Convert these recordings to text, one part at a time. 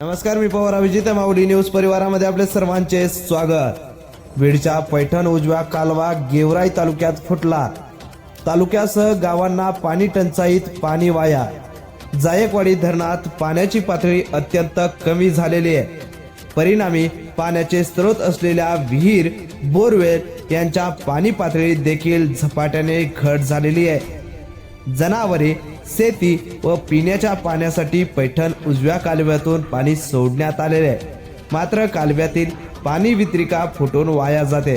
नमस्कार मी पवार अभिजित माऊली न्यूज परिवारामध्ये आपले सर्वांचे स्वागत. बीडच्या पैठण उजव्या कालवा गेवराई तालुक्यात फुटला. तालुक्यासह गावांना पाणी टंचाईत पाणी वाया. जायकवाडी धरणात पाण्याची पातळी अत्यंत कमी झालेली आहे. परिणामी पाण्याचे स्रोत असलेल्या विहीर बोरवेल यांच्या पाणी पातळीत देखील झपाट्याने घट झालेली आहे. जनावरे शेती व पिण्याच्या पाण्यासाठी पैठण उजव्या कालव्यातून पाणी सोडण्यात आलेले आहे. मात्र कालव्यातील पाणी वितरिका फुटून वाया जाते.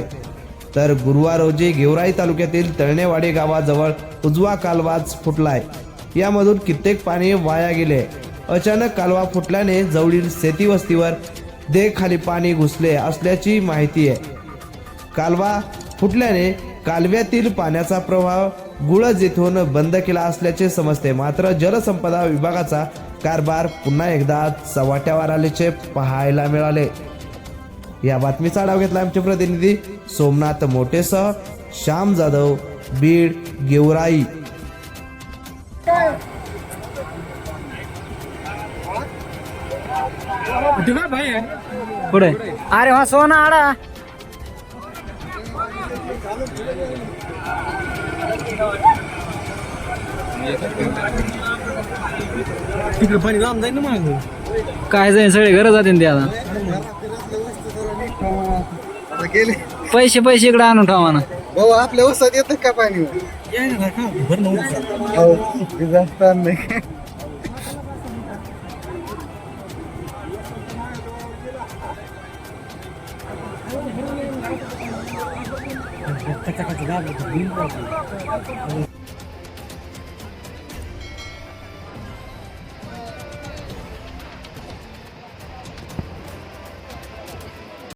तर गुरुवार रोजी गेवराई तालुक्यातील तळणेवाडी गावाजवळ उजवा कालवाच फुटलाय. यामधून कित्येक पाणी वाया गेले. अचानक कालवा फुटल्याने जवळील शेती वस्तीवर देखाली पाणी घुसले असल्याची माहिती आहे. कालवा फुटल्याने कालव्यातील पाण्याचा प्रवाह गुळज येथून बंद केला असल्याचे समजते. मात्र जलसंपदा विभागाचा कारभार पुन्हा एकदा चव्हाट्यावर आल्याचे पाहायला मिळाले. या बातमीचा आढावा घेतला आमचे प्रतिनिधी सोमनाथ मोटेसह श्याम जाधव बीड गेवराई. पुढे. अरे हा सोना आडा. तिकडे पाणी लांब जाईल ना माग. काय जाईल सगळे घर जाते ते आता. गेले. पैसे पैसे इकडे आणून ठेवा ना भाऊ आपल्या उसात येत का पाणी? जास्त नाही. প্রত্যেকটা কাছে যাব বিল পাবো